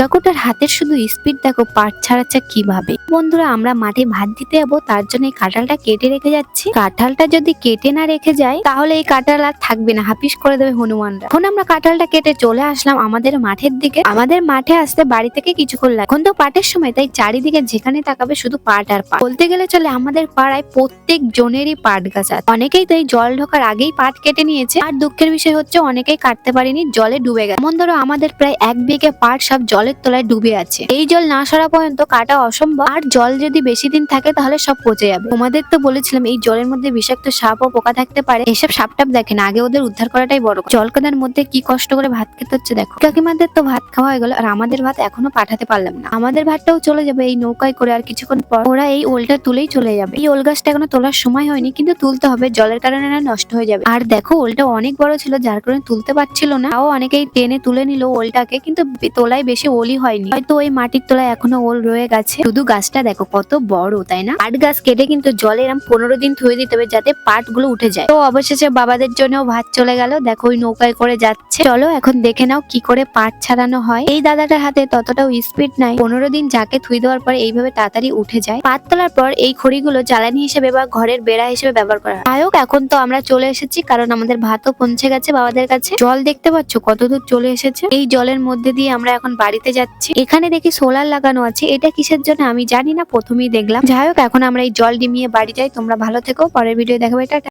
কাকুটার হাতের শুধু স্পিড দেখো, পাট ছাড়াচ্ছে কীভাবে? বন্ধুরা, আমরা মাঠে ভাত দিতে যাব, তার জন্য এই কাঁঠালটা কেটে রেখে যাচ্ছি। কাঁঠালটা যদি কেটে না রেখে যায়, তাহলে এই কাঁঠাল আর থাকবে না হাপিস করে দেবে হনুমানরা। এখন আমরা কাঁঠালটা কেটে চলে আসলাম আমাদের মাঠের দিকে। আমাদের মাঠে আসতে বাড়ি থেকে কিছুক্ষণ লাগে এখন তো পাটের সময়, তাই চারিদিকে যেখানে তাকাবে শুধু পাট আর পাট। বলতে গেলে চলে, আমাদের পাড়ায় প্রত্যেক জনেরই পাট গাছ আছে। অনেকেই তো এই জল ঢোকার আগেই পাট কেটে নিয়েছে। আর দুঃখের বিষয় হচ্ছে, অনেকেই কাটতে পারেনি, জলে ডুবে গেছে। যেমন ধরো আমাদের প্রায় এক বিঘে পাট সব জলের তলায় ডুবে আছে। এই জল না সরা পর্যন্ত কাটা অসম্ভব। আর জল যদি বেশি দিন থাকে তাহলে সব পচে যাবে। তোমাদের তো বলেছিলাম এই জলের মধ্যে বিষাক্ত সাপ ও পোকা থাকতে পারে। এসব সাপ টাপ দেখে না, আগে ওদের উদ্ধার করাটাই বড়। জলকাদার মধ্যে কি কষ্ট করে ভাত খেতে হচ্ছে দেখো। কাকিমাদের তো ভাত খাওয়া হয়ে গেল, আর আমাদের ভাত এখনও পাঠাতে পারলাম না। আমাদের ভাতটাও চলে যাবে এই নৌকায় করে, আর কিছুক্ষণ পর ওরা এই ওলটা তুলেই চলে যাবে। এই ওল গাছটা এখনও তোলার সময় হয়নি, কিন্তু তুলতে হবে। জলের কারণে না নষ্ট হয়ে যাবে। আর দেখো, ওলটা অনেক বড় ছিল, যার কারণে তুলতে পারছিল না। তাও অনেকেই টেনে তুলে নিল ওলটাকে, কিন্তু তোলায় বেশি ওলই হয়নি। হয়তো ওই মাটির তোলায় এখনও ওল রয়ে গেছে। শুধু গাছটা দেখো, কত বড়, তাই না? পাট গাছ কেটে কিন্তু জলে এরম পনেরো দিন ধুয়ে দিতে হবে যাতে পাটগুলো উঠে যায়। তো অবশেষে বাবাদের জন্য ভাত চলে গেল। দেখো ওই নৌকায় করে যাচ্ছে। চলো এখন দেখে নাও কি করে পাট ছাড়ানো হয়। এই দাদাটার হাতে ততটাও স্পিড নাই। পনেরো দিন যাকে থুই দেওয়ার পরে এইভাবে তাড়াতাড়ি উঠে যায়। পাট তোলার পর এই খড়িগুলো জ্বালানি হিসেবে বা ঘরের বেড়া হিসেবে ব্যবহার করা হয়। এখন তো আমরা চলে এসেছি, কারণ আমাদের ভাতও পৌঁছে গেছে বাবাদের কাছে। জল দেখতে পাচ্ছ কতদূর চলে এসেছে। এই জলের মধ্যে দিয়ে আমরা এখন বাড়িতে যাচ্ছি। এখানে দেখি সোলার লাগানো আছে। এটা কিসের জন্য আমি জানি না, প্রথমেই দেখলাম। যাই হোক, এখন আমরা এই জল ডিমিয়ে বাড়ি যাই। তোমরা ভালো থেকো। পরের ভিডিও দেখাবে। টাটা।